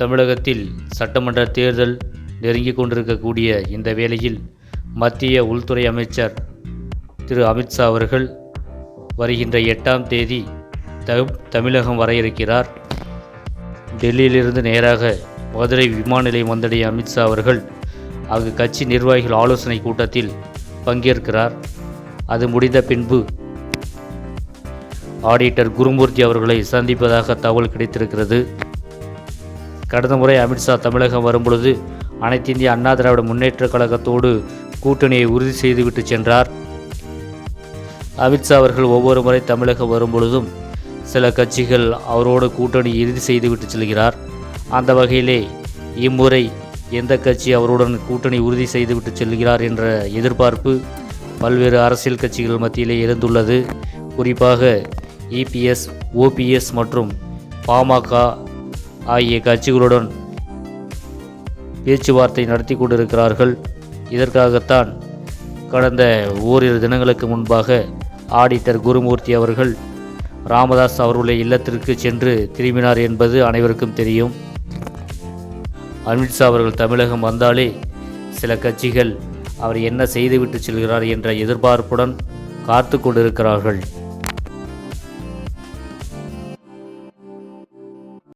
தமிழகத்தில் சட்டமன்ற தேர்தல் நெருங்கி கொண்டிருக்கக்கூடிய இந்த வேளையில் மத்திய உள்துறை அமைச்சர் திரு அமித்ஷா அவர்கள் வருகின்ற எட்டாம் தேதி த தமிழகம் வர இருக்கிறார். டெல்லியிலிருந்து நேராக மதுரை விமான நிலையம் வந்தடைய அமித்ஷா அவர்கள் அங்கு கட்சி நிர்வாகிகள் ஆலோசனை கூட்டத்தில் பங்கேற்கிறார். அது முடிந்த பின்பு ஆடிட்டர் குருமூர்த்தி அவர்களை சந்திப்பதாக தகவல் கிடைத்திருக்கிறது. கடந்த முறை அமித்ஷா தமிழகம் வரும்பொழுது அனைத்து இந்திய அண்ணா திராவிட முன்னேற்றக் கழகத்தோடு கூட்டணியை உறுதி செய்துவிட்டு சென்றார். அமித்ஷா அவர்கள் ஒவ்வொரு முறை தமிழகம் வரும்பொழுதும் சில கட்சிகள் அவரோடு கூட்டணி இறுதி செய்துவிட்டு செல்கிறார். அந்த வகையிலே இம்முறை எந்த கட்சி அவருடன் கூட்டணி உறுதி செய்துவிட்டு செல்கிறார் என்ற எதிர்பார்ப்பு பல்வேறு அரசியல் கட்சிகள் மத்தியிலே இருந்துள்ளது குறிப்பாக இபிஎஸ் ஓபிஎஸ் மற்றும் பாமக ஆகிய கட்சிகளுடன் பேச்சுவார்த்தை நடத்தி கொண்டிருக்கிறார்கள். இதற்காகத்தான் கடந்த ஓரிரு தினங்களுக்கு முன்பாக ஆடிட்டர் குருமூர்த்தி அவர்கள் ராமதாஸ் அவர்களுடைய இல்லத்திற்கு சென்று திரும்பினார் என்பது அனைவருக்கும் தெரியும். அமித்ஷா அவர்கள் தமிழகம் வந்தாலே சில கட்சிகள் அவர் என்ன செய்துவிட்டு செல்கிறார் என்ற எதிர்பார்ப்புடன் காத்து கொண்டிருக்கிறார்கள்.